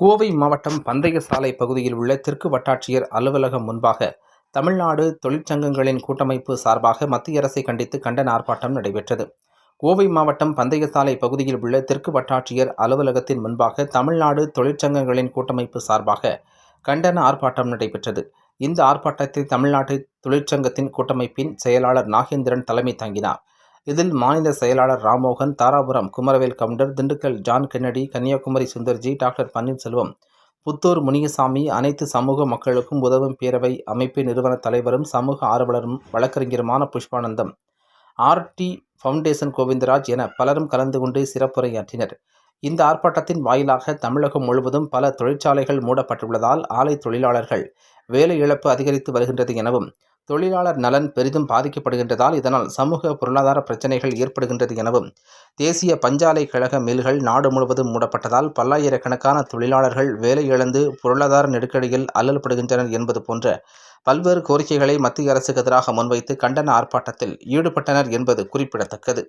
கோவை மாவட்டம் பந்தய சாலை பகுதியில் உள்ள தெற்கு வட்டாட்சியர் அலுவலகம் முன்பாக தமிழ்நாடு தொழிற்சங்கங்களின் கூட்டமைப்பு சார்பாக மத்திய அரசை கண்டித்து கண்டன ஆர்ப்பாட்டம் நடைபெற்றது. கோவை மாவட்டம் பந்தயசாலை பகுதியில் உள்ள தெற்கு வட்டாட்சியர் அலுவலகத்தின் முன்பாக தமிழ்நாடு தொழிற்சங்கங்களின் கூட்டமைப்பு சார்பாக கண்டன ஆர்ப்பாட்டம் நடைபெற்றது. இந்த ஆர்ப்பாட்டத்தில் தமிழ்நாட்டு தொழிற்சங்கத்தின் கூட்டமைப்பின் செயலாளர் நாகேந்திரன் தலைமை தாங்கினார். இதில் மாநில செயலாளர் Ramohan Dharapuram Kumaravel Gounder Dindigul John Kennedy Kanniyakumari Sundarji doctor Panneerselvam Puthur Muniyasamy அனைத்து சமூக மக்களுக்கும் உதவும் பேரவை அமைப்பு நிறுவன தலைவரும் சமூக ஆர்வலரும் வழக்கறிஞருமான புஷ்பானந்தம். ஆர்டி ஃபவுண்டேஷன் கோவிந்தராஜ் என பலரும் கலந்து கொண்டு சிறப்புரையாற்றினர். இந்த ஆர்ப்பாட்டத்தின் வாயிலாக தமிழகம் முழுவதும் பல தொழிற்சாலைகள் மூடப்பட்டுள்ளதால் ஆலை தொழிலாளர்கள் வேலை இழப்பு அதிகரித்து வருகின்றது எனவும் தொழிலாளர் நலன் பெரிதும் பாதிக்கப்படுகின்றதால் இதனால் சமூக பொருளாதார பிரச்சனைகள் ஏற்படுகின்றது எனவும் தேசிய பஞ்சாலை கழக மில்கள் நாடு முழுவதும் மூடப்பட்டதால் பல்லாயிரக்கணக்கான தொழிலாளர்கள் வேலை இழந்து பொருளாதார நெருக்கடியில் அல்லல்படுகின்றனர் என்பது போன்ற பல்வேறு கோரிக்கைகளை மத்திய அரசுக்கு எதிராக முன்வைத்து கண்டன ஆர்ப்பாட்டத்தில் ஈடுபட்டனர் என்பது குறிப்பிடத்தக்கது.